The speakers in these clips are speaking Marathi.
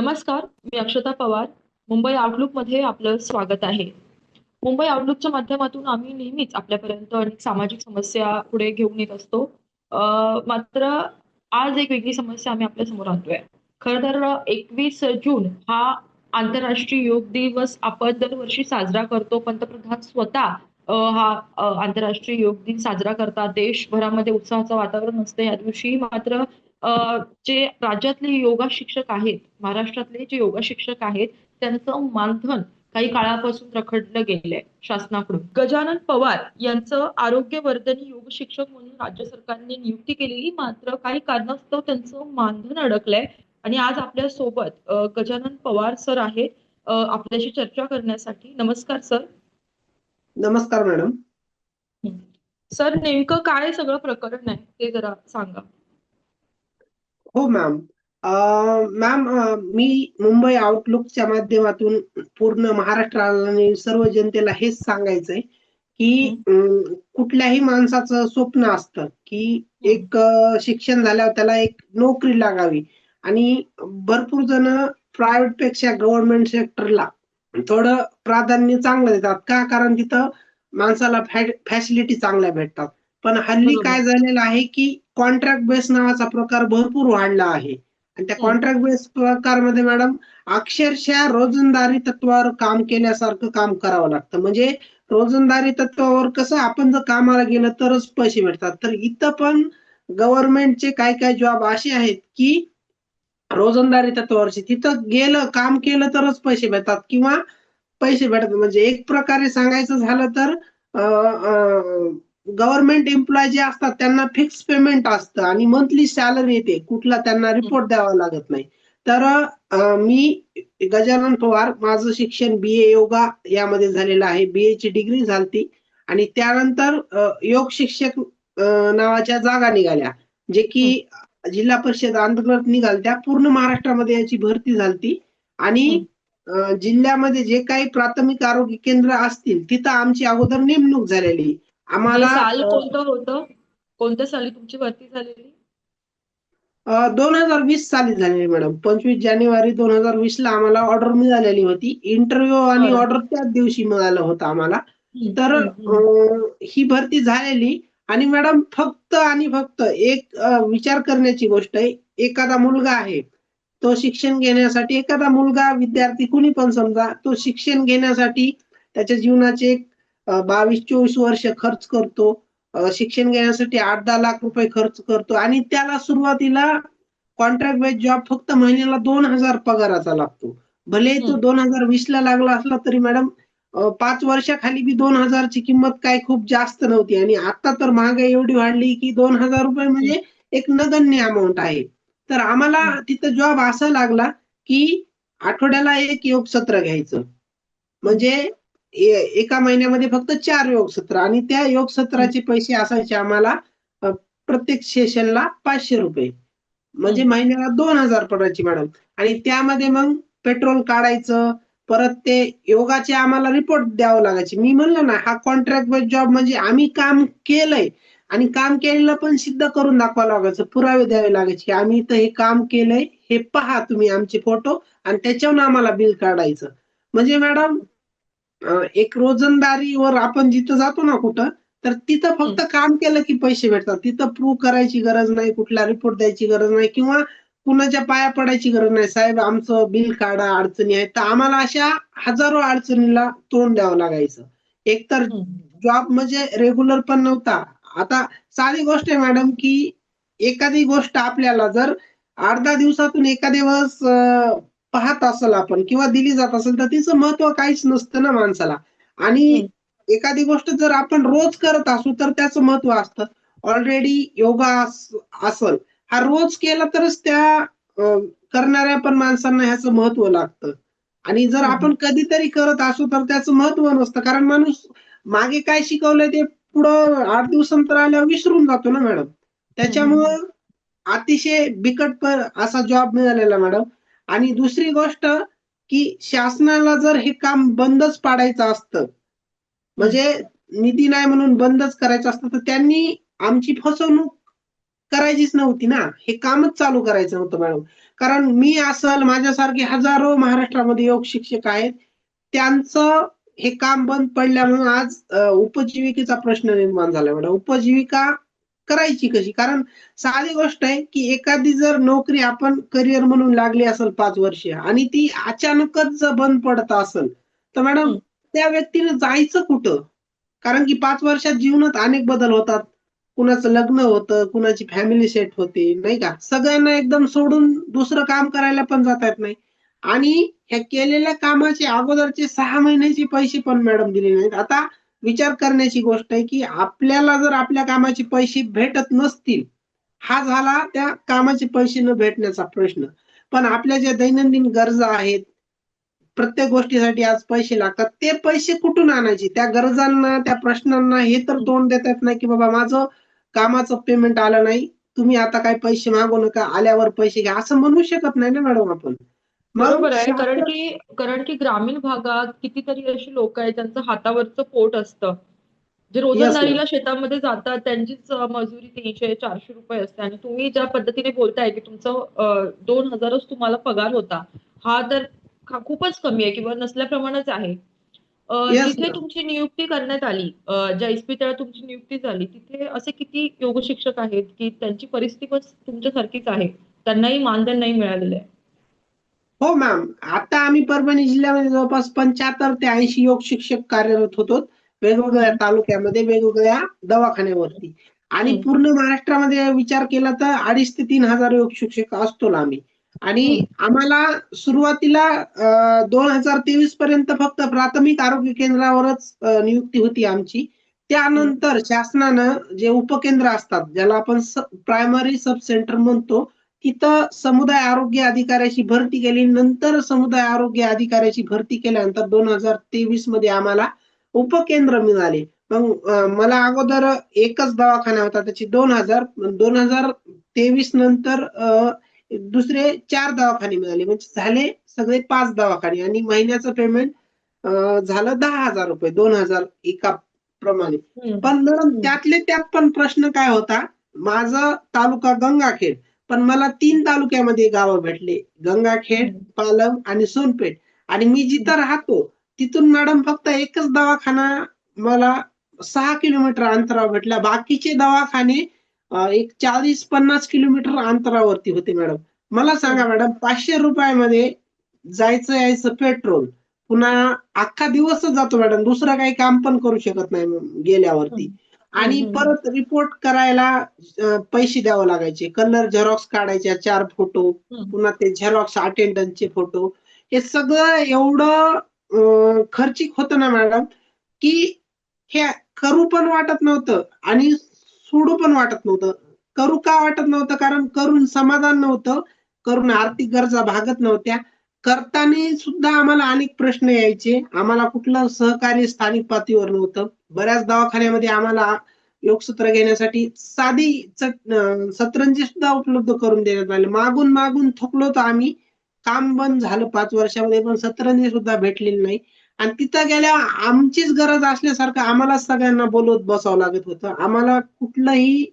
नमस्कार मी अक्षता पवार. मुंबई आउटलुकमध्ये आपलं स्वागत आहे. मुंबई आउटलुकच्या माध्यमातून आम्ही नेहमीच आपल्यापर्यंत अनेक सामाजिक समस्या पुढे घेऊन येत असतो. मात्र आज एक वेगळी समस्या आम्ही आपल्यासमोर आणतोय. खर तर एकवीस जून हा आंतरराष्ट्रीय योग दिवस आपण दरवर्षी साजरा करतो. पंतप्रधान स्वतः हा आंतरराष्ट्रीय योग दिन साजरा करतात. देशभरामध्ये उत्साहाचं वातावरण असतं. या दिवशी मात्र जे राज्यातले योगा शिक्षक आहेत महाराष्ट्रातले जे योगा शिक्षक आहेत त्यांचं मानधन काही काळापासून रखडलं गेलंय शासनाकडून. गजानन पवार यांचं आरोग्यवर्धनी योग शिक्षक म्हणून राज्य सरकारने नियुक्ती केलेली मात्र काही कारणास्तव त्यांचं मानधन अडकलंय. आणि आज आपल्यासोबत गजानन पवार सर आहेत. आपल्याशी चर्चा करण्यासाठी. नमस्कार सर. नमस्कार मॅडम. सर नेमकं काय सगळं प्रकरण आहे ते जरा सांगा. हो मॅम अं, मॅम मी मुंबई आउटलुकच्या माध्यमातून पूर्ण महाराष्ट्राला आणि सर्व जनतेला हेच सांगायचंय की कुठल्याही माणसाचं स्वप्न असतं की एक शिक्षण झाल्यावर त्याला एक नोकरी लागावी. आणि भरपूर जण प्रायव्हेटपेक्षा गव्हर्नमेंट सेक्टरला थोडं प्राधान्य चांगलं देतात. का? कारण तिथं माणसाला फॅसिलिटी चांगल्या भेटतात. पण हल्ली. काय झालेलं आहे की कॉन्ट्रॅक्ट बेस नावाचा प्रकार भरपूर वाढला आहे. आणि त्या. कॉन्ट्रॅक्ट बेस प्रकारमध्ये मॅडम अक्षरशः रोजंदारी तत्वावर काम केल्यासारखं काम करावं लागतं. म्हणजे रोजंदारी तत्वावर कसं आपण जर कामाला गेलं तरच पैसे भेटतात. तर इथं पण गव्हर्नमेंटचे काही काही जॉब असे आहेत की रोजंदारी तत्वावरचे. तिथं गेलं काम केलं तरच पैसे भेटतात किंवा पैसे भेटतात. म्हणजे एक प्रकारे सांगायचं झालं तर गव्हर्नमेंट एम्प्लॉय जे असतात त्यांना फिक्स पेमेंट असतं आणि मंथली सॅलरी येते. कुठला त्यांना रिपोर्ट द्यावा लागत नाही. तर मी गजानन पवार माझं शिक्षण बी ए योगा यामध्ये झालेलं आहे. बी ए ची डिग्री झालती आणि त्यानंतर योग शिक्षक नावाच्या जागा निघाल्या. जे की जिल्हा परिषद अंतर्गत निघाल्या पूर्ण महाराष्ट्रामध्ये याची भरती झालती. आणि जिल्ह्यामध्ये जे काही प्राथमिक आरोग्य केंद्र असतील तिथं आमची अगोदर नेमणूक झालेली. आम्हाला साल कोणतं होतं? कोणत्या साली तुमची भरती झालेली? दोन हजार वीस साली झालेली मॅडम. पंचवीस जानेवारी दोन हजार वीस ला आम्हाला ऑर्डर मिळालेली होती. इंटरव्ह्यू आणि. ऑर्डर त्याच दिवशी मिळालं होतं आम्हाला. तर ही भरती झालेली आणि मॅडम फक्त आणि फक्त एक विचार करण्याची गोष्ट आहे. एखादा मुलगा आहे. तो शिक्षण घेण्यासाठी एखादा मुलगा विद्यार्थी कुणी पण समजा तो शिक्षण घेण्यासाठी त्याच्या जीवनाचे एक बावीस चोवीस वर्ष खर्च करतो. शिक्षण घेण्यासाठी आठ दहा लाख रुपये खर्च करतो. आणि त्याला सुरुवातीला कॉन्ट्रॅक्ट बेस जॉब फक्त महिन्याला दोन हजार पगाराचा लागतो. भले तो. दोन हजार वीस ला लागला असला तरी मॅडम पाच वर्षाखाली बी दोन हजारची किंमत काय खूप जास्त नव्हती. आणि आता तर महागाई एवढी वाढली की दोन हजार रुपये म्हणजे एक नगण्य अमाऊंट आहे. तर आम्हाला. तिथं जॉब असा लागला की आठवड्याला एक योग सत्र घ्यायचं. म्हणजे एका महिन्यामध्ये फक्त चार योग सत्र आणि त्या योग सत्राचे पैसे असायचे आम्हाला प्रत्येक सेशनला पाचशे रुपये. म्हणजे. महिन्याला दोन हजार पडायची मॅडम आणि त्यामध्ये मग पेट्रोल काढायचं परत ते योगाचे आम्हाला रिपोर्ट द्यावं लागायचे. मी म्हणलं ना हा कॉन्ट्रॅक्ट बेस जॉब म्हणजे आम्ही काम केलंय. आणि काम केलेलं पण सिद्ध करून दाखवावं लागायचं पुरावे द्यावे लागायचे की आम्ही इथं हे काम केलंय हे पहा तुम्ही आमचे फोटो आणि त्याच्यावरून आम्हाला बिल काढायचं. म्हणजे मॅडम एक रोजंदारीवर आपण जिथं जातो ना कुठं तर तिथं फक्त काम केलं की पैसे भेटतात. तिथं प्रूव्ह करायची गरज नाही कुठला रिपोर्ट द्यायची गरज नाही किंवा कुणाच्या पाया पडायची गरज नाही. साहेब आमचं बिल काढा अडचणी आहेत. तर आम्हाला अशा हजारो अडचणीला तोंड द्यावं लागायचं. एकतर. जॉब म्हणजे रेग्युलर पण नव्हता. आता साधी गोष्ट आहे मॅडम की एखादी गोष्ट आपल्याला जर अर्धा दिवसातून एखाद्या वेळेस पाहत असेल आपण किंवा दिली जात असेल तर तिचं महत्त्व काहीच नसतं ना माणसाला. आणि. एखादी गोष्ट जर आपण रोज करत असू तर त्याचं महत्त्व असतं. ऑलरेडी योगा अस- असल हा रोज केला तरच त्या करणाऱ्या पण माणसांना ह्याचं महत्त्व लागतं. आणि जर. आपण कधीतरी करत असू तर त्याचं महत्त्व नसतं. कारण माणूस मागे काय शिकवलंय ते पुढं आठ दिवसांतर आल्यावर विसरून जातो ना मॅडम. त्याच्यामुळं अतिशय बिकट असा जॉब मिळालेला मॅडम. आणि दुसरी गोष्ट की शासनाला जर हे काम बंदच पाडायचं असतं म्हणजे निधी नाही म्हणून बंदच करायचं असतं तर त्यांनी आमची फसवणूक करायचीच नव्हती ना. हे कामच चालू करायचं नव्हतं मॅडम. कारण मी असल माझ्यासारखे हजारो महाराष्ट्रामध्ये योग शिक्षक आहेत. त्यांचं हे काम बंद पडल्यामुळे आज उपजीविकेचा प्रश्न निर्माण झाला मॅडम. उपजीविका करायची कशी? कारण साधी गोष्ट आहे की एखादी जर नोकरी आपण करिअर म्हणून लागली असेल पाच वर्ष आणि ती अचानकच जर बंद पडत असेल तर मॅडम. त्या व्यक्तीने जायचं कुठं? कारण की पाच वर्षात जीवनात अनेक बदल होतात. कुणाचं लग्न होतं कुणाची फॅमिली सेट होते नाही का? सगळ्यांना एकदम सोडून दुसरं काम करायला पण जाता येत नाही. आणि ह्या केलेल्या कामाचे अगोदरचे सहा महिन्याचे पैसे पण मॅडम दिले नाहीत. आता विचार करण्याची गोष्ट आहे की आपल्याला जर आपल्या कामाचे पैसे भेटत नसतील हा झाला त्या कामाचे पैसे न भेटण्याचा प्रश्न. पण आपल्या ज्या दैनंदिन गरजा आहेत प्रत्येक गोष्टीसाठी आज पैसे लागतात ते पैसे कुठून आणायचे? त्या गरजांना त्या प्रश्नांना हे तर तोंड देता येत नाही की बाबा माझं कामाचं पेमेंट आलं नाही तुम्ही आता काय पैसे मागू नका आल्यावर पैसे घ्या असं म्हणू शकत नाही ना मॅडम आपण. बरोबर आहे. कारण की कारण की ग्रामीण भागात कितीतरी अशी लोक आहेत ज्यांचं हातावरचं पोट असतं. जे रोजंदारीला शेतामध्ये जातात त्यांचीच मजुरी तीनशे चारशे रुपये असते. आणि तुम्ही ज्या पद्धतीने बोलताय की तुमचं दोन हजारच तुम्हाला पगार होता हा तर खूपच कमी आहे किंवा नसल्याप्रमाणेच आहे. ma'am. तुमची नियुक्ती करण्यात आली ज्या इस्पितळात तुमची नियुक्ती झाली तिथे असे किती योग शिक्षक आहेत की त्यांची परिस्थिती पण तुमच्यासारखीच आहे. त्यांनाही मानधन नाही मिळालेलं आहे. हो मॅम आता आम्ही परभणी जिल्ह्यामध्ये जवळपास पंच्याहत्तर ते ऐंशी योग शिक्षक कार्यरत होतो. वेगवेगळ्या तालुक्यामध्ये वेगवेगळ्या दवाखान्यावरती. आणि. पूर्ण महाराष्ट्रामध्ये विचार केला तर अडीच ते तीन हजार योग शिक्षक असतो आम्ही. आणि आम्हाला सुरुवातीला दोन हजार तेवीस पर्यंत फक्त प्राथमिक आरोग्य केंद्रावरच नियुक्ती होती आमची. त्यानंतर शासनानं जे उपकेंद्र असतात ज्याला आपण प्रायमरी सब सेंटर म्हणतो तिथं समुदाय आरोग्य अधिकाऱ्याची भरती केली. नंतर समुदाय आरोग्य अधिकाऱ्याची भरती केल्यानंतर दोन हजार तेवीसमध्ये आम्हाला उपकेंद्र मिळाले. मग मला अगोदर एकच दवाखाना होता. त्याची दोन हजार दोन हजार तेवीस नंतर दुसरे चार दवाखाने मिळाले. म्हणजे झाले सगळे पाच दवाखाने आणि महिन्याचं पेमेंट झालं दहा हजार रुपये दोन हजार एका प्रमाणे. पण त्यातले त्यात पण प्रश्न काय होता? माझा तालुका गंगाखेड. पण मला तीन तालुक्यामध्ये गावं भेटले. गंगाखेड. पालम आणि सोनपेठ. आणि मी जिथं राहतो तिथून मॅडम फक्त एकच दवाखाना मला सहा किलोमीटर अंतरावर भेटला. बाकीचे दवाखाने एक चाळीस पन्नास किलोमीटर अंतरावरती होते मॅडम. मला सांगा मॅडम पाचशे रुपयामध्ये जायचं यायचं पेट्रोल. पुन्हा अख्खा दिवसच जातो मॅडम. दुसरं काही काम पण करू शकत नाही गेल्यावरती. आणि. परत रिपोर्ट करायला पैसे द्यावे लागायचे. कलर झेरॉक्स काढायचे चार फोटो. पुन्हा ते झेरॉक्स अटेंडन्सचे फोटो हे सगळं एवढं खर्चिक होतं ना मॅडम की हे करू पण वाटत नव्हतं आणि सोडू पण वाटत नव्हतं. करू का वाटत नव्हतं? कारण करून समाधान नव्हतं. करून आर्थिक गरजा भागत नव्हत्या. करताना सुद्धा आम्हाला अनेक प्रश्न यायचे. आम्हाला कुठलं सहकार्य स्थानिक पातळीवर नव्हतं. बऱ्याच दवाखान्यामध्ये आम्हाला योगसूत्र घेण्यासाठी साधी सतरंजी सुद्धा उपलब्ध करून देण्यात आले. मागून मागून थकलो तर आम्ही. काम बंद झालं पाच वर्षामध्ये पण सतरंजी सुद्धा भेटलेली नाही. आणि तिथं गेल्यावर आमचीच गरज असल्यासारखं आम्हाला सगळ्यांना बोलवत बसावं लागत होतं. आम्हाला कुठलंही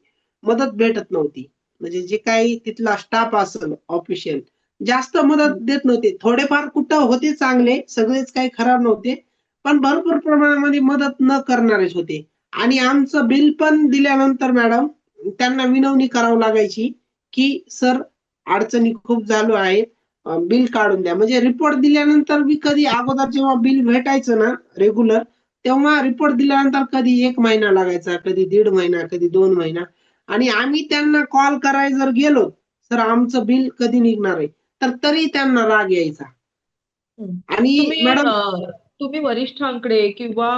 मदत भेटत नव्हती. म्हणजे जे काही तिथला स्टाफ असेल ऑफिशियल जास्त मदत देत नव्हते. थोडेफार कुठं होते चांगले सगळेच काही खराब नव्हते पण भरपूर प्रमाणामध्ये मदत न करणारेच होते. आणि आमचं बिल पण दिल्यानंतर मॅडम त्यांना विनवणी करावं लागायची की सर अडचणी खूप झालो आहे बिल काढून द्या. म्हणजे रिपोर्ट दिल्यानंतर मी कधी अगोदर जेव्हा बिल भेटायचं ना रेग्युलर तेव्हा रिपोर्ट दिल्यानंतर कधी एक महिना लागायचा कधी दीड महिना कधी दोन महिना. आणि आम्ही त्यांना कॉल करायला जर गेलो तर आमचं बिल कधी निघणार आहे? तर तरी त्यांना राग यायचा. आणि तुम्ही मॅडम तुम्ही वरिष्ठांकडे किंवा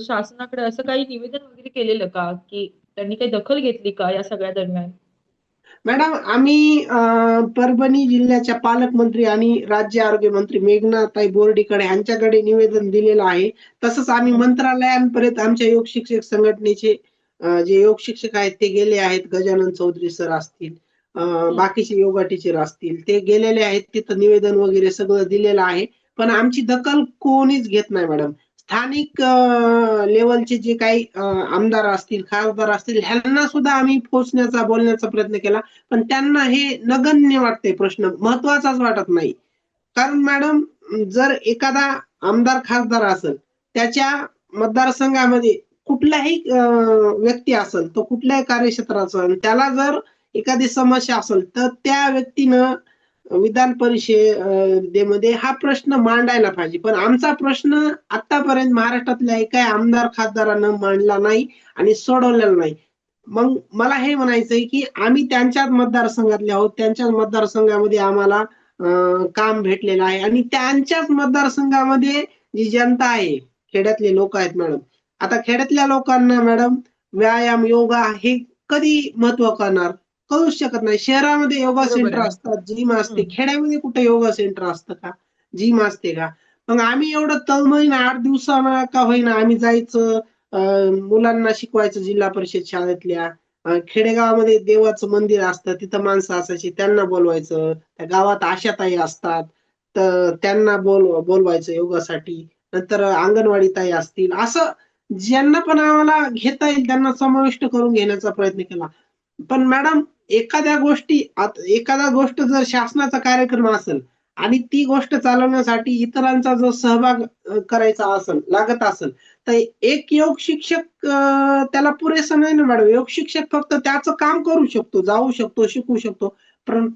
शासनाकडे असं काही निवेदन वगैरे केलेलं का? की त्यांनी काही दखल घेतली का या सगळ्या दरम्यान? मॅडम आम्ही परभणी जिल्ह्याच्या पालकमंत्री आणि राज्य आरोग्य मंत्री मेघनाताई बोर्डीकडे यांच्याकडे निवेदन दिलेलं आहे. तसंच आम्ही मंत्रालयांपर्यंत आमच्या योग शिक्षक संघटनेचे जे योग शिक्षक आहेत ते गेले आहेत. गजानन चौधरी सर असतील. बाकीचे योगा टीचर असतील ते गेलेले आहेत तिथं निवेदन वगैरे सगळं दिलेलं आहे. पण आमची दखल कोणीच घेत नाही मॅडम स्थानिक लेवलचे जे काही आमदार असतील खासदार असतील ह्यांना सुद्धा आम्ही पोचण्याचा बोलण्याचा प्रयत्न केला. पण त्यांना हे नगण्य वाटते प्रश्न महत्वाचाच वाटत नाही. कारण मॅडम जर एखादा आमदार खासदार असेल त्याच्या मतदारसंघामध्ये कुठलाही व्यक्ती असेल तो कुठल्याही कार्यक्षेत्रात असेल त्याला जर एखादी समस्या असेल तर त्या व्यक्तीनं विधान परिषदेमध्ये हा प्रश्न मांडायला पाहिजे. पण आमचा प्रश्न आतापर्यंत महाराष्ट्रातल्या एका आमदार खासदारानं मांडला नाही आणि सोडवलेला नाही. मग मला हे म्हणायचंय की आम्ही त्यांच्याच मतदारसंघातले आहोत. त्यांच्याच मतदारसंघामध्ये आम्हाला काम भेटलेलं आहे. आणि त्यांच्याच मतदारसंघामध्ये जी जनता आहे खेड्यातले लोक आहेत मॅडम. आता खेड्यातल्या लोकांना मॅडम व्यायाम योगा हे कधी महत्त्व करणार? कळूच शकत नाही. शहरामध्ये योगा सेंटर. असतात जिम असते. खेड्यामध्ये कुठे योगा सेंटर असतं का? जिम असते का? मग आम्ही एवढं तळमळीनं आठ दिवसानं का होईना आम्ही जायचं मुलांना शिकवायचं जिल्हा परिषद शाळेतल्या. खेडेगावामध्ये देवाचं मंदिर असतं तिथं माणसं असायची त्यांना बोलवायचं. त्या गावात आशाताई असतात तर त्यांना बोल बोलवायचं योगासाठी. नंतर अंगणवाडी ताई असतील. असं ज्यांना पण आम्हाला घेता येईल त्यांना समाविष्ट करून घेण्याचा प्रयत्न केला. पण मॅडम एखाद्या गोष्टी एखादा गोष्ट जर शासनाचा कार्यक्रम असेल आणि ती गोष्ट चालवण्यासाठी इतरांचा जो सहभाग करायचा असेल लागत असेल तर एक योग शिक्षक त्याला पुरेसा नाही ना मॅडम. योग शिक्षक फक्त त्याचं काम करू शकतो जाऊ शकतो शिकू शकतो.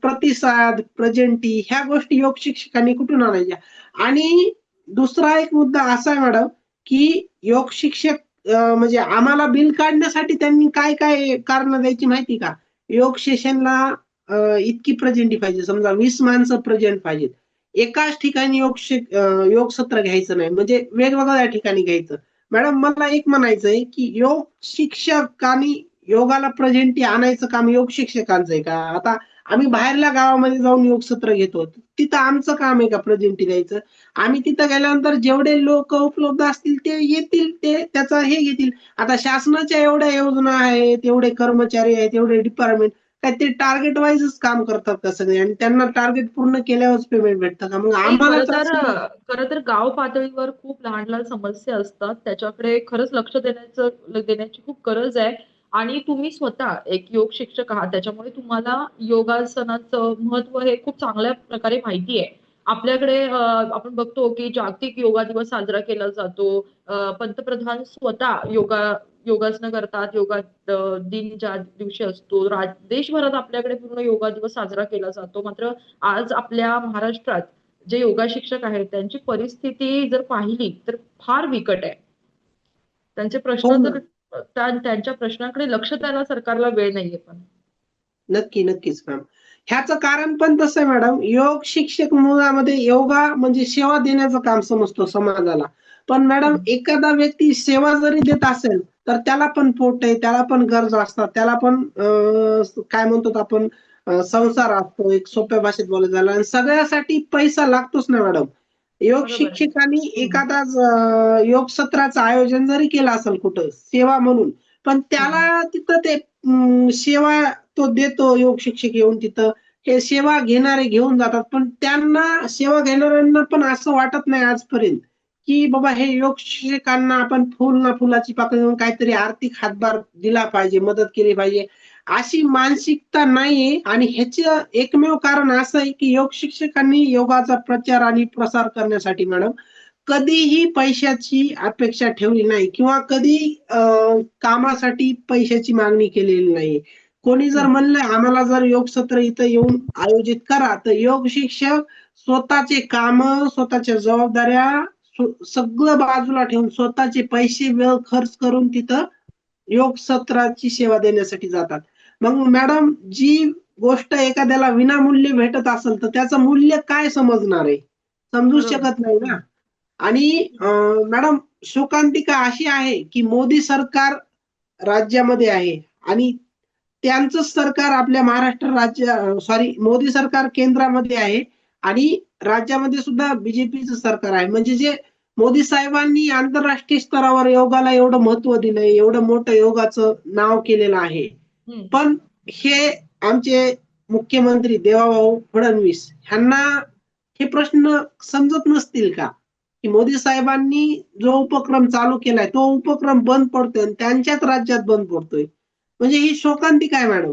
प्रतिसाद प्रेझेंटी ह्या गोष्टी योग शिक्षकांनी कुठून आणायच्या? आणि दुसरा एक मुद्दा असा आहे मॅडम की योग शिक्षक म्हणजे आम्हाला बिल काढण्यासाठी त्यांनी काय काय कारण द्यायची माहिती का? योग सेशनला इतकी प्रेझेंटी पाहिजे. समजा वीस माणसं प्रेझेंट पाहिजेत. एकाच ठिकाणी योग योग सत्र घ्यायचं नाही. म्हणजे वेगवेगळ्या ठिकाणी घ्यायचं. मॅडम मला एक म्हणायचंय की योग शिक्षकांनी योगाला प्रेझेंटी आणायचं काम योग शिक्षकांचं आहे का? आता आम्ही बाहेरल्या गावामध्ये जाऊन योग सत्र घेतो. तिथं आमचं काम आहे का प्रेझेंटी द्यायचं? आम्ही तिथं गेल्यानंतर जेवढे लोक उपलब्ध असतील ते येतील ते त्याचा हे घेतील. आता शासनाच्या एवढ्या योजना आहेत एवढे कर्मचारी आहेत एवढे डिपार्टमेंट काय ते टार्गेट वाईजच काम करतात का सगळे? आणि त्यांना टार्गेट पूर्ण केल्यावरच पेमेंट भेटतं का? मग आम्हाला. खरं तर गाव पातळीवर खूप लहान लहान समस्या असतात. त्याच्याकडे खरंच लक्ष देण्याचं देण्याची खूप गरज आहे. आणि तुम्ही स्वतः एक योग शिक्षक आहात त्याच्यामुळे तुम्हाला योगासनाचं महत्त्व हे खूप चांगल्या प्रकारे माहिती आहे. आपल्याकडे आपण बघतो की जागतिक योगा दिवस साजरा केला जातो. पंतप्रधान स्वतः योगा योगासनं करतात योगा दिन ज्या दिवशी असतो देशभरात आपल्याकडे पूर्ण योगा दिवस साजरा केला जातो. मात्र आज आपल्या महाराष्ट्रात जे योगा शिक्षक आहेत त्यांची परिस्थिती जर पाहिली तर फार बिकट आहे. त्यांचे हो प्रश्न ना. त्यांच्या प्रश्नाकडे लक्ष द्यायला सरकारला वेळ नाहीये पण. नक्की नक्कीच मॅम ह्याचं कारण पण तसं आहे मॅडम योग शिक्षक मुळामध्ये योगा म्हणजे सेवा देण्याचं काम समजतो समाजाला. पण मॅडम एखादा व्यक्ती सेवा जरी देत असेल तर त्याला पण पोट आहे त्याला पण गरज असतात त्याला पण काय म्हणतो आपण संसार असतो एक सोप्या भाषेत बोलत झाला आणि सगळ्यासाठी पैसा लागतोच ना मॅडम योग. शिक्षकांनी एखादा योग सत्राचं आयोजन जरी केलं असेल कुठं सेवा म्हणून पण त्याला तिथं ते सेवा तो देतो योग शिक्षक येऊन तिथं. हे सेवा घेणारे घेऊन जातात पण त्यांना सेवा घेणाऱ्यांना पण असं वाटत नाही आजपर्यंत की बाबा हे योग शिक्षकांना आपण फुल ना फुलाची पाकळी काहीतरी आर्थिक हातभार दिला पाहिजे मदत केली पाहिजे. अशी मानसिकता नाहीये. आणि ह्याचे एकमेव कारण असं आहे की योग शिक्षकांनी योगाचा प्रचार आणि प्रसार करण्यासाठी मॅडम कधीही पैशाची अपेक्षा ठेवली नाही किंवा कधी कामासाठी पैशाची मागणी केलेली नाही कोणी जर म्हणलं आम्हाला जर योग सत्र इथं येऊन आयोजित करा तर योग शिक्षक स्वतःचे काम स्वतःच्या जबाबदाऱ्या सगळं बाजूला ठेवून स्वतःचे पैसे वेळ खर्च करून तिथं योग सत्राची सेवा देण्यासाठी जातात. मग मॅडम जी गोष्ट एखाद्याला विनामूल्य भेटत असेल तर त्याचं मूल्य काय समजणार आहे समजू. शकत नाही ना आणि मॅडम शोकांतिका अशी आहे की मोदी सरकार राज्यामध्ये आहे आणि त्यांचं सरकार आपल्या महाराष्ट्र राज्य सॉरी मोदी सरकार केंद्रामध्ये आहे आणि राज्यामध्ये सुद्धा बीजेपीचं सरकार आहे म्हणजे जे मोदी साहेबांनी आंतरराष्ट्रीय स्तरावर योगाला एवढं महत्त्व दिलंय एवढं मोठं योगाचं नाव केलेलं आहे. पण हे आमचे मुख्यमंत्री देवाभाऊ फडणवीस ह्यांना हे प्रश्न समजत नसतील का? की मोदी साहेबांनी जो उपक्रम चालू केलाय तो उपक्रम बंद पडतोय आणि त्यांच्याच राज्यात बंद पडतोय. म्हणजे ही शोकांतिका आहे मॅडम?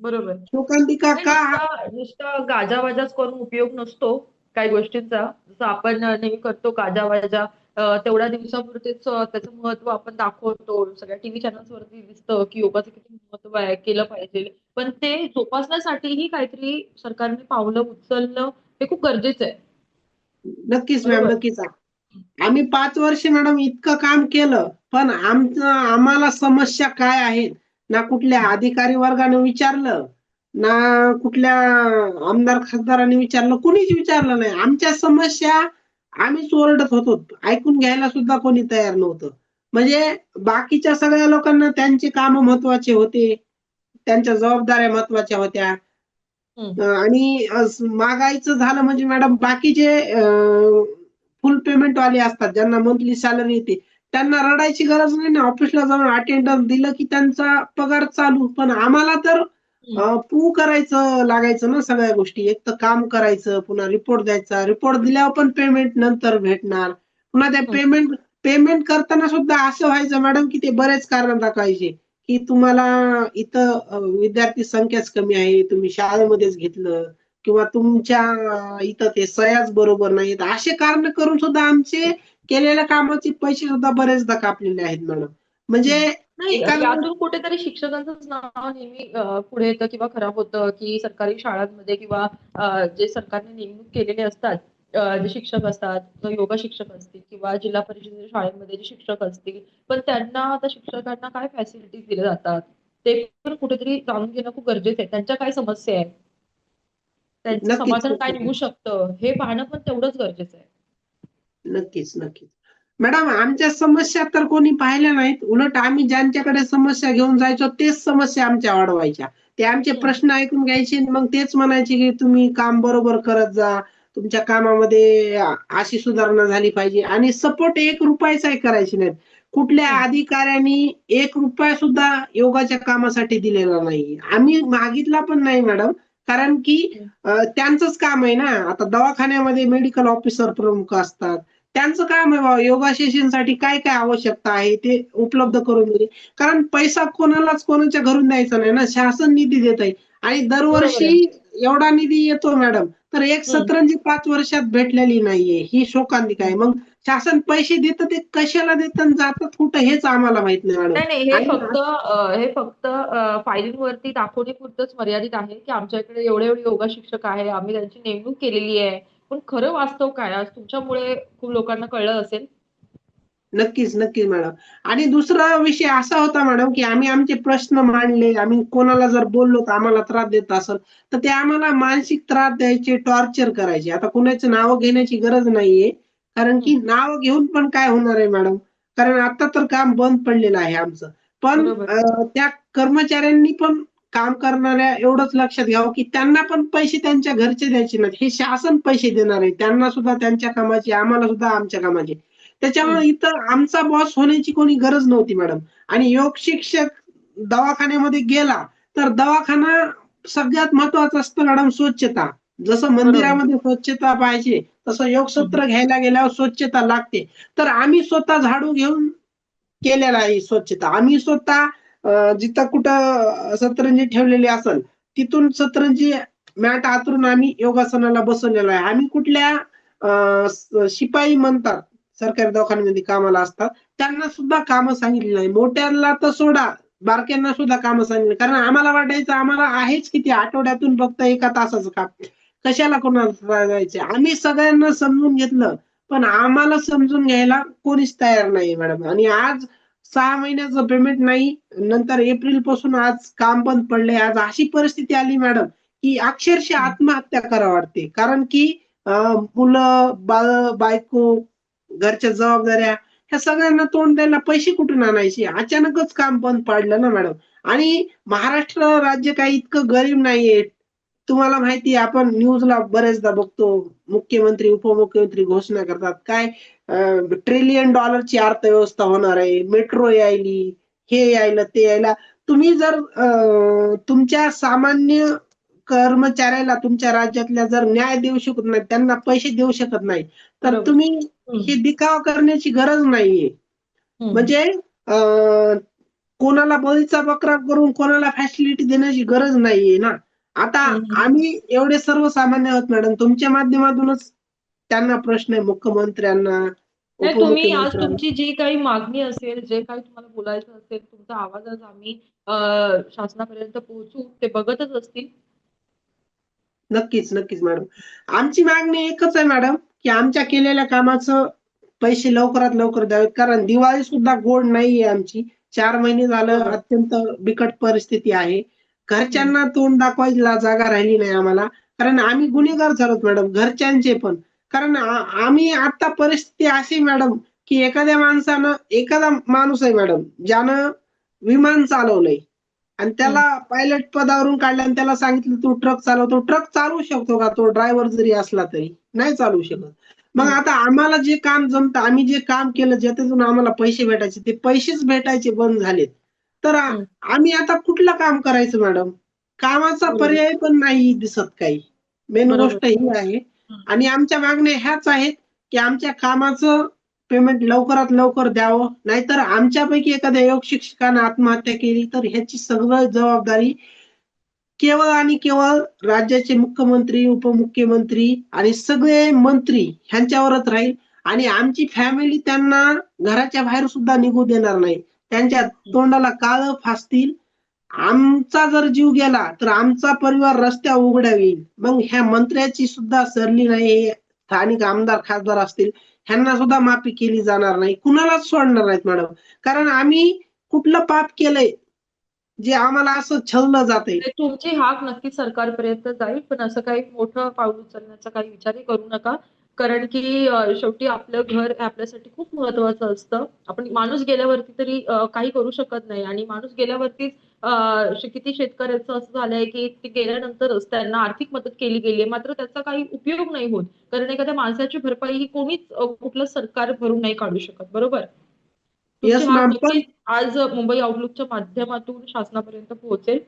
बरोबर. शोकांतिका नाही, का? नुसता नुसता गाजावाजाच करून उपयोग नसतो काही गोष्टींचा. जसं आपण नेहमी करतो गाजावाजा. तेवढ्या दिवसापुरतेच त्याचं महत्त्व आपण दाखवतो. सगळ्या टीव्ही चॅनल्स वरती दिसतं की योगाचं किती महत्त्व आहे केलं पाहिजे. पण ते जोपासण्यासाठीही काहीतरी सरकारने पावलं उचलणं हे खूप गरजेचं आहे. नक्कीच मॅम. नक्कीच. आम्ही पाच वर्ष मॅडम इतकं काम केलं पण आमचं आम्हाला समस्या काय आहेत? ना कुठल्या अधिकारी वर्गाने विचारलं ना कुठल्या आमदार खासदारांनी विचारलं कुणीच विचारलं नाही. आमच्या समस्या आम्हीच ओरडत होतो. ऐकून घ्यायला सुद्धा कोणी तयार नव्हतं. म्हणजे बाकीच्या सगळ्या लोकांना त्यांचे काम महत्त्वाचे होते. त्यांच्या जबाबदाऱ्या महत्त्वाच्या होत्या. आणि अं, महागाईचं झालं म्हणजे मॅडम बाकीचे फुल पेमेंट वाले असतात ज्यांना मंथली सॅलरी येते त्यांना रडायची गरज नाही ना? ऑफिसला जाऊन अटेंडन्स दिलं की त्यांचा पगार चालू. पण आम्हाला तर पू करायचं लागायचं ना सगळ्या गोष्टी. एक तर काम करायचं पुन्हा रिपोर्ट द्यायचा. रिपोर्ट दिल्यावर पण पेमेंट नंतर भेटणार. पुन्हा त्या. पेमेंट पेमेंट करताना सुद्धा असं व्हायचं मॅडम की ते बरेच कारण दाखवायचे. की तुम्हाला इथं विद्यार्थी संख्याच कमी आहे. तुम्ही शाळेमध्येच घेतलं. किंवा तुमच्या इथं ते सह्याच बरोबर नाहीत. असे कारण करून सुद्धा आमचे केलेल्या कामाचे पैसे सुद्धा बरेचदा कापलेले आहेत मॅडम. म्हणजे नाही यातून कुठेतरी शिक्षकांचंच नाव नेहमी पुढे येतं किंवा खराब होतं की सरकारी शाळांमध्ये किंवा जे सरकारने नेमणूक केलेले असतात जे शिक्षक असतात योगा शिक्षक असतील किंवा जिल्हा परिषदेच्या शाळेमध्ये जे शिक्षक असतील पण त्यांना आता शिक्षकांना काय फॅसिलिटीज दिल्या जातात? ते पण कुठेतरी जाणून घेणं खूप गरजेचं आहे. त्यांच्या काय समस्या आहेत? त्यांचं समाधान काय. निघू शकतं? हे पाहणं पण तेवढंच गरजेचं आहे. नक्कीच नक्कीच. मॅडम आमच्या समस्या तर कोणी पाहिल्या नाहीत. उलट आम्ही ज्यांच्याकडे समस्या घेऊन जायचो तेच समस्या आमच्या वाढवायच्या. ते आमचे. प्रश्न ऐकून घ्यायचे मग तेच म्हणायचे की तुम्ही काम बरोबर करत जा. तुमच्या कामामध्ये अशी सुधारणा झाली पाहिजे. आणि सपोर्ट एक रुपयाचाही करायचे नाहीत. कुठल्या. अधिकाऱ्यांनी एक रुपया सुद्धा योगाच्या कामासाठी दिलेला नाही. आम्ही मागितला पण नाही मॅडम. कारण की त्यांचंच काम आहे ना. आता दवाखान्यामध्ये मेडिकल ऑफिसर प्रमुख असतात. त्यांचं काम आहे बाबा योगा सेशनसाठी काय काय आवश्यकता आहे ते उपलब्ध करून दिले. कारण पैसा कोणालाच कोणाच्या घरून द्यायचा नाही ना. शासन निधी देत आहे. आणि दरवर्षी एवढा निधी येतो मॅडम. तर एक सतरंजी पाच वर्षात भेटलेली नाहीये. ही शोकांतिका आहे. मग शासन पैसे देतं ते कशाला देतं जातात कुठं हेच आम्हाला माहीत नाही मॅडम. नाही हे फक्त हे फक्त फायलिंग वरती दाखवण्यापुरतच मर्यादित आहे की आमच्याकडे एवढे एवढे योगा शिक्षक आहे. आम्ही त्यांची नेमणूक केलेली आहे. पण खरं वास्तव काय? आज तुमच्यामुळे खूप लोकांना कळलं असेल. नक्कीच नक्कीच मॅडम. आणि दुसरा विषय असा होता मॅडम की आम्ही आमचे प्रश्न मांडले. आम्ही कोणाला जर बोललो तर आम्हाला त्रास देत असेल तर ते आम्हाला मानसिक त्रास द्यायचे टॉर्चर करायचे. आता कुणाचं नाव घेण्याची गरज नाहीये. कारण की नाव घेऊन पण काय होणार आहे मॅडम? कारण आता तर काम बंद पडलेलं आहे आमचं. पण त्या कर्मचाऱ्यांनी पण काम करणाऱ्या एवढंच लक्षात घ्यावं की त्यांना पण पैसे त्यांच्या घरचे द्यायचे नाहीत. हे शासन पैसे देणार आहे. त्यांना सुद्धा त्यांच्या कामाचे आम्हाला सुद्धा आमच्या कामाचे. त्याच्यामुळे इथं आमचा बॉस होण्याची कोणी गरज नव्हती मॅडम आणि योग शिक्षक दवाखान्यामध्ये गेला तर दवाखाना सगळ्यात महत्वाचं असतं मॅडम स्वच्छता. जसं मंदिरामध्ये स्वच्छता पाहिजे तसं योग सत्र घ्यायला गेल्यावर स्वच्छता लागते. तर आम्ही स्वतः झाडू घेऊन केलेला आहे स्वच्छता. आम्ही स्वतः जिथं कुठं सतरंजी ठेवलेली असेल तिथून सतरंजी मॅट आतरून आम्ही योगासनाला बसवलेला आहे. आम्ही कुठल्या शिपाई म्हणतात सरकारी दवाखान्यामध्ये कामाला असतात त्यांना सुद्धा कामं सांगितली नाही. मोठ्यांना तर सोडा बारक्यांना सुद्धा कामं सांगितली कारण आम्हाला वाटायचं आम्हाला आहेच किती आठवड्यातून फक्त एका तासाचं काम. कशाला कोणाला जायचं आम्ही सगळ्यांना समजून घेतलं पण आम्हाला समजून घ्यायला कोणीच तयार नाही मॅडम. आणि आज सहा महिन्याचं पेमेंट नाही नंतर एप्रिलपासून आज काम बंद पडले आज अशी परिस्थिती आली मॅडम की अक्षरशः आत्महत्या करा वाटते. कारण की मुलं बाळ बायको घरच्या जबाबदाऱ्या ह्या सगळ्यांना तोंड द्यायला पैसे कुठून आणायचे? अचानकच काम बंद पाडलं ना मॅडम आणि महाराष्ट्र राज्य काही इतकं गरीब नाहीये. तुम्हाला माहिती आपण न्यूजला बरेचदा बघतो. मुख्यमंत्री उपमुख्यमंत्री घोषणा करतात. काय? ट्रिलियन डॉलरची अर्थव्यवस्था होणार आहे मेट्रो यायली हे यायला ते यायला तुम्ही जर तुमच्या सामान्य कर्मचाऱ्याला तुमच्या राज्यातल्या जर न्याय देऊ शकत नाही त्यांना पैसे देऊ शकत नाही तर. तुम्ही. हे दिखावा करण्याची गरज नाहीये. म्हणजे कोणाला बळीचा बकरा करून कोणाला फॅसिलिटी देण्याची गरज नाहीये ना आता. आम्ही एवढे सर्वसामान्य आहोत मॅडम तुमच्या माध्यमातूनच त्यांना प्रश्न आहे मुख्यमंत्र्यांना नाही तुम्ही आज तुमची जी काही मागणी असेल जे काही तुम्हाला बोलायचं असेल तुमचा आवाज आज आम्ही शासनापर्यंत पोहोचू ते बघतच असतील. नक्कीच नक्कीच मॅडम. आमची मागणी एकच आहे मॅडम की आमच्या केलेल्या कामाचं पैसे लवकरात लवकर द्यावेत. कारण दिवाळी सुद्धा गोड नाहीये आमची. चार महिने झालं. अत्यंत बिकट परिस्थिती आहे. घरच्यांना तोंड दाखवायला जागा राहिली नाही आम्हाला. कारण आम्ही गुन्हेगार झालोत मॅडम घरच्यांचे पण. कारण आम्ही आता परिस्थिती अशी मॅडम की एखाद्या माणसानं एखादा माणूस आहे मॅडम ज्यानं विमान चालवलंय आणि त्याला पायलट पदावरून काढलं आणि त्याला सांगितलं तू ट्रक चालवतो ट्रक चालवू शकतो का तो ड्रायव्हर जरी असला तरी नाही चालवू शकत मग. आता आम्हाला जे काम जमतं आम्ही जे काम केलं ज्याच्यातून आम्हाला पैसे भेटायचे ते पैसेच भेटायचे बंद झालेत तर. आम्ही आता कुठलं काम करायचं मॅडम कामाचा. पर्याय पण नाही दिसत काही मेन. गोष्ट ही आहे. आणि आमच्या मागण्या ह्याच आहेत की आमच्या कामाचं पेमेंट लवकरात लवकर द्यावं. नाहीतर आमच्यापैकी एखाद्या योग शिक्षकानं आत्महत्या केली तर ह्याची सगळं जबाबदारी केवळ आणि केवळ राज्याचे मुख्यमंत्री उपमुख्यमंत्री आणि सगळे मंत्री ह्यांच्यावरच राहील. आणि आमची फॅमिली त्यांना घराच्या बाहेर सुद्धा निघू देणार नाही. त्यांच्या तोंडाला काळ फासतील. आमचा जर जीव गेला तर आमचा परिवार रस्त्या उघड्या येईल मग ह्या मंत्र्याची सुद्धा सरली नाही स्थानिक आमदार खासदार असतील ह्यांना सुद्धा माफी केली जाणार नाही. कुणालाच सोडणार नाहीत मॅडम. कारण आम्ही कुठलं पाप केलंय जे आम्हाला असं छललं जातंय. तुमची हाक नक्की सरकारपर्यंत जाईल पण असं काही मोठं पाऊल उचलण्याचा काही विचारही करू नका. कारण की शेवटी आपलं घर आपल्यासाठी खूप महत्वाचं असतं. आपण माणूस गेल्यावरती तरी काही करू शकत नाही. आणि माणूस गेल्यावरतीच किती शेतकऱ्याचं असं झालंय की ते गेल्यानंतरच त्यांना आर्थिक मदत केली गेली आहे. मात्र त्याचा काही उपयोग नाही होत. कारण एखाद्या माणसाची भरपाई ही कोणीच कुठलं सरकार भरून नाही काढू शकत. बरोबर? Yes, आज मुंबई आउटलुकच्या माध्यमातून शासनापर्यंत पोहोचेल.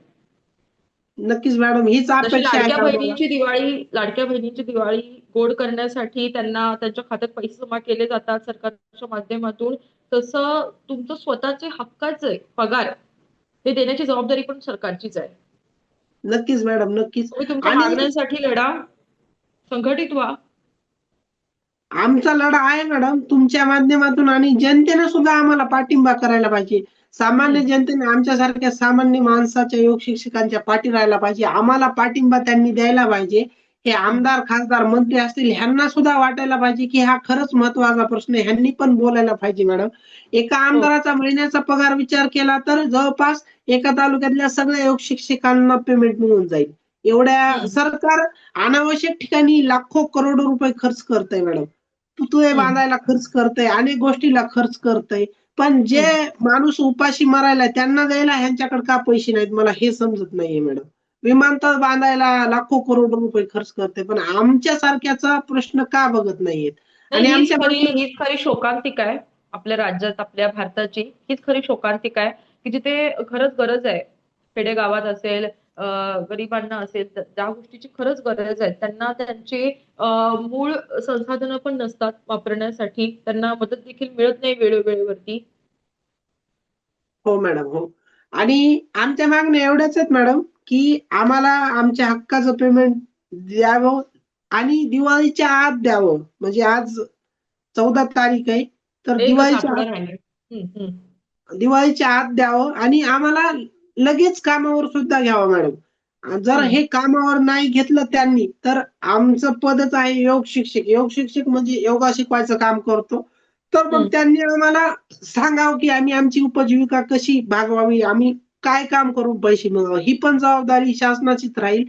नक्कीच मॅडम हीच लाडक्या. बहिणींची दिवाळी लाडक्या बहिणींची दिवाळी गोड करण्यासाठी त्यांना त्यांच्या खात्यात पैसे जमा केले जातात सरकारच्या माध्यमातून. तसं तुमचं स्वतःचे हक्काचे पगार. हे देण्याची जबाबदारी पण सरकारचीच आहे. नक्कीच मॅडम नक्कीच. तुम्ही तुमच्या आणि- मागण्यांसाठी लढा संघटित व्हा. आमचा लढा आहे मॅडम. तुमच्या माध्यमातून आणि जनतेने सुद्धा आम्हाला पाठिंबा करायला पाहिजे. सामान्य जनतेने आमच्यासारख्या सामान्य माणसाच्या योग शिक्षकांच्या पाठी राहायला पाहिजे. आम्हाला पाठिंबा त्यांनी द्यायला पाहिजे. हे आमदार खासदार मंत्री असतील ह्यांना सुद्धा वाटायला पाहिजे की हा खरंच महत्त्वाचा प्रश्न आहे. ह्यांनी पण बोलायला पाहिजे मॅडम. एका आमदाराचा महिन्याचा पगार विचार केला तर जवळपास एका तालुक्यातल्या सगळ्या योग शिक्षकांना पेमेंट मिळून जाईल. एवढ्या हम्म. सरकार अनावश्यक ठिकाणी लाखो करोडो रुपये खर्च करतंय मॅडम. पुतळे हम्म. बांधायला खर्च करतंय अनेक गोष्टीला खर्च करतंय. पण जे माणूस उपाशी मरायला त्यांना द्यायला ह्यांच्याकडे का पैसे नाहीत? मला हे समजत नाहीये मॅडम. विमानतळ बांधायला लाखो करोडो रुपये खर्च करते पण आमच्या सारख्याचा प्रश्न का बघत नाहीयेत? आणि आमच्या खरी हीच खरी शोकांतिका आहे आपल्या राज्यात आपल्या भारताची. हीच खरी शोकांतिका आहे की जिथे खरंच गरज आहे. खेडेगावात असेल गरिबांना असेल ज्या गोष्टीची खरंच गरज आहे. त्यांना त्यांचे मूळ संसाधनं पण नसतात वापरण्यासाठी. त्यांना मदत देखील मिळत नाही वेळोवेळीवरती. हो मॅडम हो. आणि आमच्या मागण्या एवढ्याच आहेत मॅडम. की आम्हाला आमच्या हक्काचं पेमेंट द्यावं आणि दिवाळीच्या आत द्यावं. म्हणजे आज चौदा तारीख आहे तर दिवाळीच्या. दिवाळीच्या आत द्यावं आणि आम्हाला लगेच कामावर सुद्धा घ्यावं मॅडम जर हे कामावर नाही घेतलं त्यांनी तर आमचं पदच आहे योग शिक्षक. योग शिक्षक म्हणजे योगा शिकवायचं काम करतो. तर मग. त्यांनी आम्हाला सांगावं की आम्ही आमची उपजीविका कशी भागवावी? आम्ही काय काम करून पैसे मिळवावे ही पण जबाबदारी शासनाचीच राहील.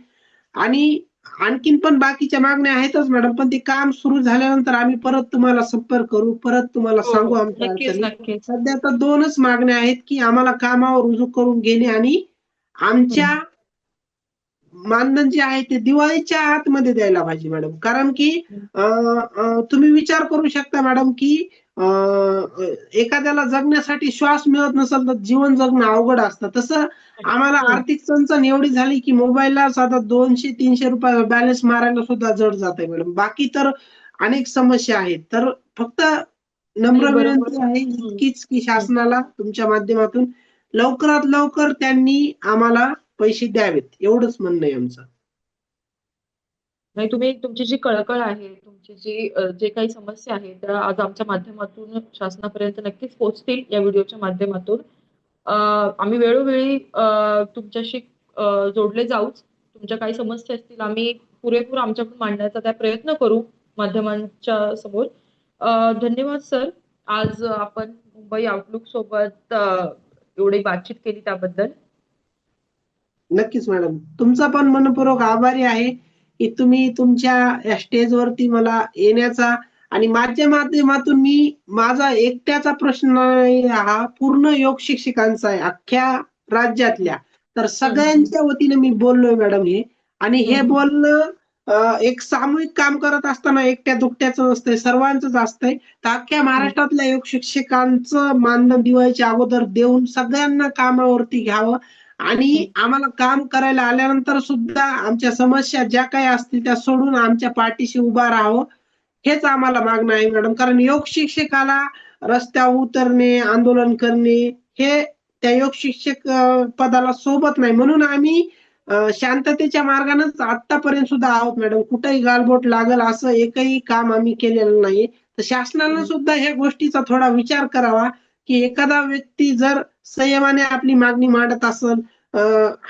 आणि आणखीन पण बाकीच्या मागण्या आहेतच मॅडम. पण ते काम सुरू झाल्यानंतर आम्ही परत तुम्हाला संपर्क करू परत तुम्हाला हो, सांगू हो. आमच्या सध्या तर दोनच मागण्या आहेत की आम्हाला कामावर रुजू करून घेणे आणि आमच्या मानधन जे आहे ते दिवाळीच्या आतमध्ये द्यायला पाहिजे मॅडम. कारण की तुम्ही विचार करू शकता मॅडम की एखाद्याला जगण्यासाठी श्वास मिळत नसेल तर जीवन जगणं अवघड असतं तसं आम्हाला. आर्थिक चणचण एवढी झाली की मोबाईलला साधा दोनशे तीनशे रुपये बॅलन्स मारायला सुद्धा जड जात आहे मॅडम बाकी तर अनेक समस्या आहेत तर फक्त नम्र. विनंती आहे. इतकीच की शासनाला तुमच्या माध्यमातून लवकरात लवकर त्यांनी आम्हाला पैसे द्यावेत एवढंच म्हणणं आहे आमचं नाही तुम्ही तुमची जी कळकळ आहे तुमची जी जे काही समस्या आहे त्या आज आमच्या माध्यमातून शासनापर्यंत नक्कीच पोहोचतील या व्हिडिओच्या माध्यमातून. आम्ही वेळोवेळी तुमच्याशी जोडले जाऊच. तुमच्या काही समस्या असतील आम्ही पुरेपूर आमच्याकडून मांडण्याचा त्या प्रयत्न करू माध्यमांच्या समोर. धन्यवाद सर. आज आपण मुंबई आउटलुक सोबत एवढी बातचीत केली त्याबद्दल. नक्कीच मॅडम. तुमचा पण मनपूर्वक आभारी आहे. की तुम्ही तुमच्या या स्टेजवरती मला येण्याचा आणि माझ्या माध्यमातून मी माझा एकट्याचा प्रश्न हा पूर्ण योग शिक्षकांचा आहे अख्ख्या राज्यातल्या. तर सगळ्यांच्या वतीने मी बोललोय मॅडम हे. आणि हे. बोलणं एक सामूहिक काम करत असताना एकट्या दुकट्याचं नसतंय सर्वांचंच असतंय. तर अख्ख्या महाराष्ट्रातल्या योग शिक्षकांचं मानधन दिवाळीच्या अगोदर देऊन सगळ्यांना कामावरती घ्यावं. आणि आम्हाला काम करायला आल्यानंतर सुद्धा आमच्या समस्या ज्या काही असतील त्या सोडून आमच्या पाठीशी उभा राहावं हेच आम्हाला मागणं आहे मॅडम. कारण योग शिक्षकाला रस्त्यावर उतरणे आंदोलन करणे हे त्या योग शिक्षक पदाला सोबत नाही. म्हणून आम्ही शांततेच्या मार्गानेच आतापर्यंत सुद्धा आहोत मॅडम. कुठेही गालबोट लागल असं एकही काम आम्ही केलेलं नाही तर शासनानं सुद्धा ह्या गोष्टीचा थोडा विचार करावा की एखादा व्यक्ती जर संयमाने आपली मागणी मांडत असेल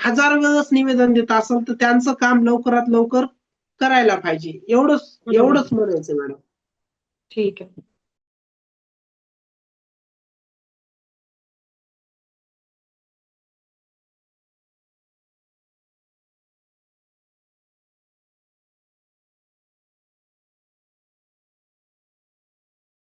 हजार वेळेस निवेदन देत असेल तर त्यांचं काम लवकरात लवकर करायला पाहिजे. एवढंच एवढंच म्हणायचं मॅडम. ठीक आहे.